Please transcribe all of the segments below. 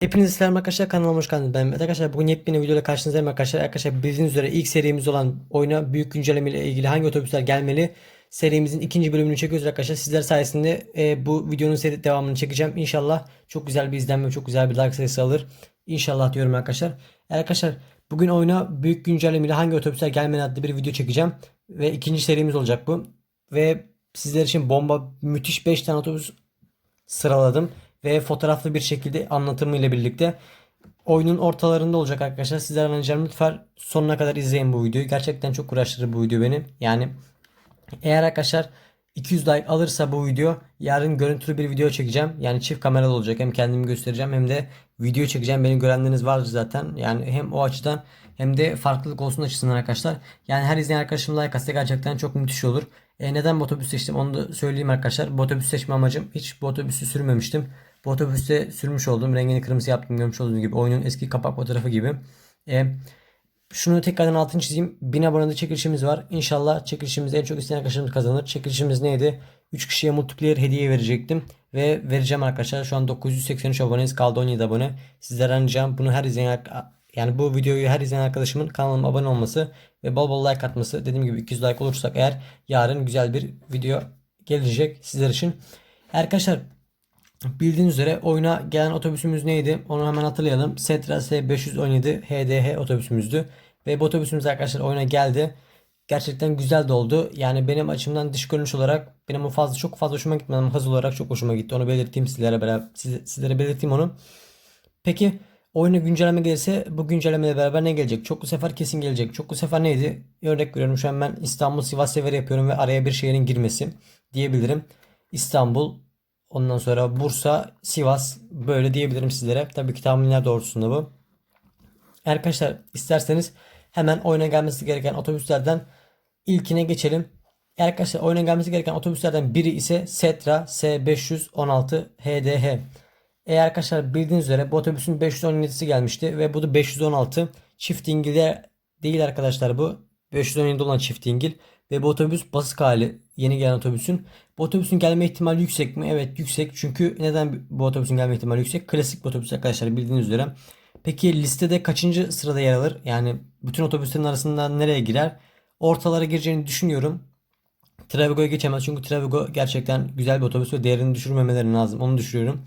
Hepinize selam arkadaşlar kanalıma hoş geldiniz. Ben Mehmet arkadaşlar bugün yepyeni videoyla karşınızdayım arkadaşlar. Arkadaşlar bildiğiniz üzere ilk serimiz olan oyuna büyük güncelleme ile ilgili hangi otobüsler gelmeli serimizin ikinci bölümünü çekiyoruz arkadaşlar. Sizler sayesinde e, bu videonun seri devamını çekeceğim. İnşallah çok güzel bir izlenme çok güzel bir like sayısı alır. İnşallah diyorum arkadaşlar. Arkadaşlar bugün oyuna büyük güncelleme ile hangi otobüsler gelmeli adlı bir video çekeceğim. Ve ikinci serimiz olacak bu. Ve sizler için bomba müthiş 5 tane otobüs sıraladım ve fotoğraflı bir şekilde anlatımı ile birlikte oyunun ortalarında olacak arkadaşlar. Sizlerden ricam lütfen sonuna kadar izleyin bu videoyu. Gerçekten çok uğraştırır bu video beni. Yani eğer arkadaşlar 200 like alırsa bu video yarın görüntülü bir video çekeceğim. Yani çift kameralı olacak. Hem kendimi göstereceğim hem de video çekeceğim. Beni görenleriniz vardır zaten. Yani hem o açıdan hem de farklılık olsun açısından arkadaşlar. Yani her izleyen arkadaşım like atsa gerçekten çok müthiş olur. E, neden bu otobüs seçtim onu da söyleyeyim arkadaşlar. Bu otobüs seçme amacım hiç bu otobüsü sürmemiştim. Bu otobüste sürmüş oldum. Rengini kırmızı yaptım görmüş olduğunuz gibi. Oyunun eski kapak fotoğrafı gibi. E, şunu tekrardan altını çizeyim. 1000 abonede çekilişimiz var. İnşallah çekilişimizde en çok isteyen arkadaşlarımız kazanır. Çekilişimiz neydi? 3 kişiye multiplayer hediye verecektim. Ve vereceğim arkadaşlar. Şu an 983 aboneyiz. Kaldı 17 abone. Sizlerden ricam bunu her izleyen yani bu videoyu her izleyen arkadaşımın kanalıma abone olması ve bol bol like atması. Dediğim gibi 200 like olursak eğer yarın güzel bir video gelecek sizler için. Arkadaşlar bildiğiniz üzere oyuna gelen otobüsümüz neydi? Onu hemen hatırlayalım. Setra S517 HDH otobüsümüzdü. Ve bu otobüsümüz arkadaşlar oyuna geldi. Gerçekten güzel de oldu. Yani benim açımdan dış görünüş olarak benim o fazla çok fazla hoşuma gitmedi ama hız olarak çok hoşuma gitti. Onu belirteyim sizlere beraber size- sizlere belirteyim onu. Peki oyuna güncelleme gelirse bu güncellemeyle beraber ne gelecek? Çoklu sefer kesin gelecek. Çoklu sefer neydi? Örnek veriyorum şu an ben İstanbul Sivas seferi yapıyorum ve araya bir şehrin girmesi diyebilirim. İstanbul ondan sonra Bursa Sivas böyle diyebilirim sizlere. Tabii ki tahminler doğrultusunda bu. Arkadaşlar isterseniz hemen oyuna gelmesi gereken otobüslerden ilkine geçelim. Arkadaşlar oyuna gelmesi gereken otobüslerden biri ise Setra S516 HDH. E arkadaşlar bildiğiniz üzere bu otobüsün 517'si gelmişti ve bu da 516 çift dingilde değil arkadaşlar bu. 517 olan çift dingil ve bu otobüs basık hali yeni gelen otobüsün. Bu otobüsün gelme ihtimali yüksek mi? Evet yüksek. Çünkü neden bu otobüsün gelme ihtimali yüksek? Klasik bir otobüs arkadaşlar bildiğiniz üzere. Peki listede kaçıncı sırada yer alır? Yani bütün otobüslerin arasından nereye girer? Ortalara gireceğini düşünüyorum. Travigo'ya geçemez çünkü Travigo gerçekten güzel bir otobüs ve değerini düşürmemeleri lazım. Onu düşürüyorum.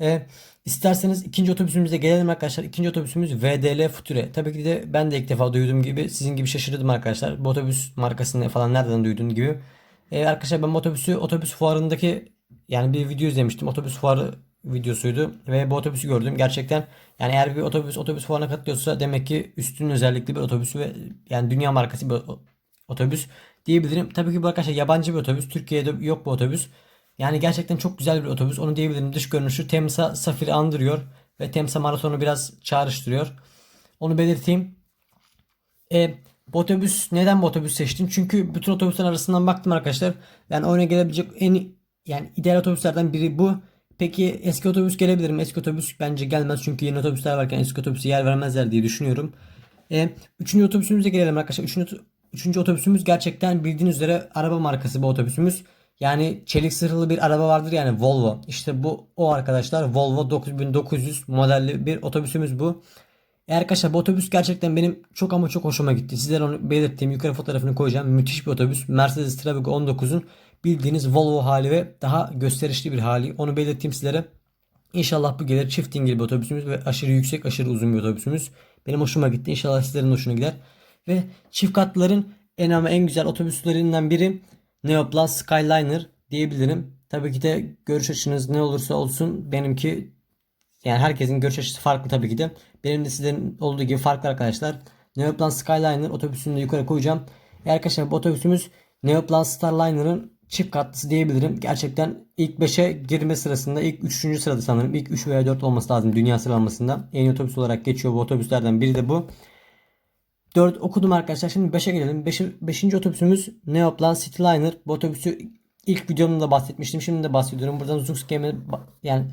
E, isterseniz ikinci otobüsümüze gelelim arkadaşlar. İkinci otobüsümüz VDL Future. Tabii ki de ben de ilk defa duyduğum gibi sizin gibi şaşırdım arkadaşlar. Bu otobüs markasını falan nereden duyduğun gibi. E, arkadaşlar ben otobüsü otobüs fuarındaki yani bir video izlemiştim. Otobüs fuarı videosuydu ve bu otobüsü gördüm. Gerçekten yani eğer bir otobüs otobüs fuarına katılıyorsa demek ki üstün özellikli bir otobüs ve yani dünya markası bir otobüs diyebilirim. Tabii ki bu arkadaşlar yabancı bir otobüs. Türkiye'de yok bu otobüs. Yani gerçekten çok güzel bir otobüs. Onu diyebilirim. Dış görünüşü Temsa Safir'i andırıyor ve Temsa Marathon'u biraz çağrıştırıyor. Onu belirteyim. E, bu otobüs neden bu otobüs seçtim? Çünkü bütün otobüsler arasından baktım arkadaşlar. Yani oyuna gelebilecek en yani ideal otobüslerden biri bu. Peki eski otobüs gelebilir mi? Eski otobüs bence gelmez çünkü yeni otobüsler varken eski otobüse yer vermezler diye düşünüyorum. E, üçüncü otobüsümüze gelelim arkadaşlar. Üçüncü, üçüncü otobüsümüz gerçekten bildiğiniz üzere araba markası bu otobüsümüz. Yani çelik zırhlı bir araba vardır yani Volvo. İşte bu o arkadaşlar Volvo 9900 modelli bir otobüsümüz bu. E arkadaşlar bu otobüs gerçekten benim çok ama çok hoşuma gitti. Sizlere onu belirttiğim yukarı fotoğrafını koyacağım. Müthiş bir otobüs. Mercedes Travigo 19'un bildiğiniz Volvo hali ve daha gösterişli bir hali. Onu belirteyim sizlere. İnşallah bu gelir çift dingil bir otobüsümüz ve aşırı yüksek aşırı uzun bir otobüsümüz. Benim hoşuma gitti. İnşallah sizlerin hoşuna gider. Ve çift katlıların en ama en güzel otobüslerinden biri Neoplan Skyliner diyebilirim. Tabii ki de görüş açınız ne olursa olsun benimki yani herkesin görüş açısı farklı tabii ki de. Benim de sizlerin olduğu gibi farklı arkadaşlar. Neoplan Skyliner otobüsünü de yukarı koyacağım. E arkadaşlar bu otobüsümüz Neoplan Starliner'ın çift katlısı diyebilirim. Gerçekten ilk 5'e girme sırasında ilk 3. sırada sanırım. İlk 3 veya 4 olması lazım dünya sıralamasında. En iyi otobüs olarak geçiyor bu otobüslerden biri de bu. 4 okudum arkadaşlar. Şimdi 5'e gelelim. 5. otobüsümüz Neoplan Cityliner. Bu otobüsü ilk videomda bahsetmiştim. Şimdi de bahsediyorum. Buradan Zux yani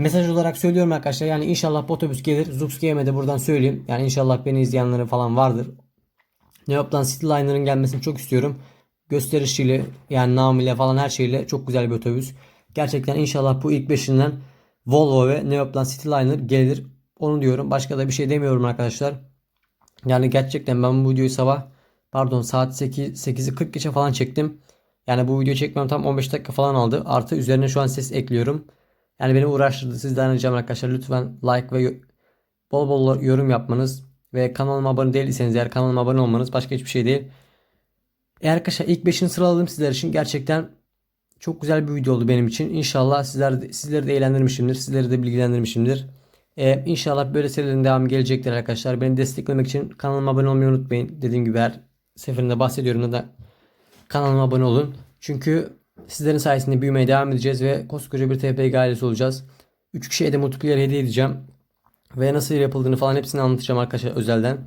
mesaj olarak söylüyorum arkadaşlar. Yani inşallah otobüs gelir. Zux Game'e de buradan söyleyeyim. Yani inşallah beni izleyenleri falan vardır. Neoplan Cityliner'ın gelmesini çok istiyorum. Gösterişiyle yani namıyla falan her şeyle çok güzel bir otobüs. Gerçekten inşallah bu ilk beşinden Volvo ve Neoplan Cityliner gelir. Onu diyorum. Başka da bir şey demiyorum arkadaşlar. Yani gerçekten ben bu videoyu sabah pardon saat 8 8'i 40 geçe falan çektim. Yani bu videoyu çekmem tam 15 dakika falan aldı. Artı üzerine şu an ses ekliyorum. Yani beni uğraştırdı. Sizden ricam arkadaşlar lütfen like ve bol bol yorum yapmanız ve kanalıma abone değilseniz eğer kanalıma abone olmanız başka hiçbir şey değil. Eğer arkadaşlar ilk 5'ini sıraladım sizler için gerçekten çok güzel bir video oldu benim için. İnşallah sizler de, sizleri de eğlendirmişimdir. Sizleri de bilgilendirmişimdir. Ee, inşallah böyle serilerin devamı gelecektir arkadaşlar. Beni desteklemek için kanalıma abone olmayı unutmayın. Dediğim gibi her seferinde bahsediyorum da kanalıma abone olun. Çünkü sizlerin sayesinde büyümeye devam edeceğiz ve koskoca bir TPG ailesi olacağız. 3 kişiye de multiplayer hediye edeceğim. Ve nasıl yapıldığını falan hepsini anlatacağım arkadaşlar özelden.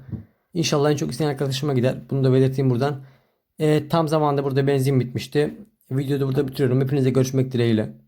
İnşallah en çok isteyen arkadaşıma gider. Bunu da belirteyim buradan. Ee, tam zamanda burada benzin bitmişti. Videoyu da burada bitiriyorum. Hepinize görüşmek dileğiyle.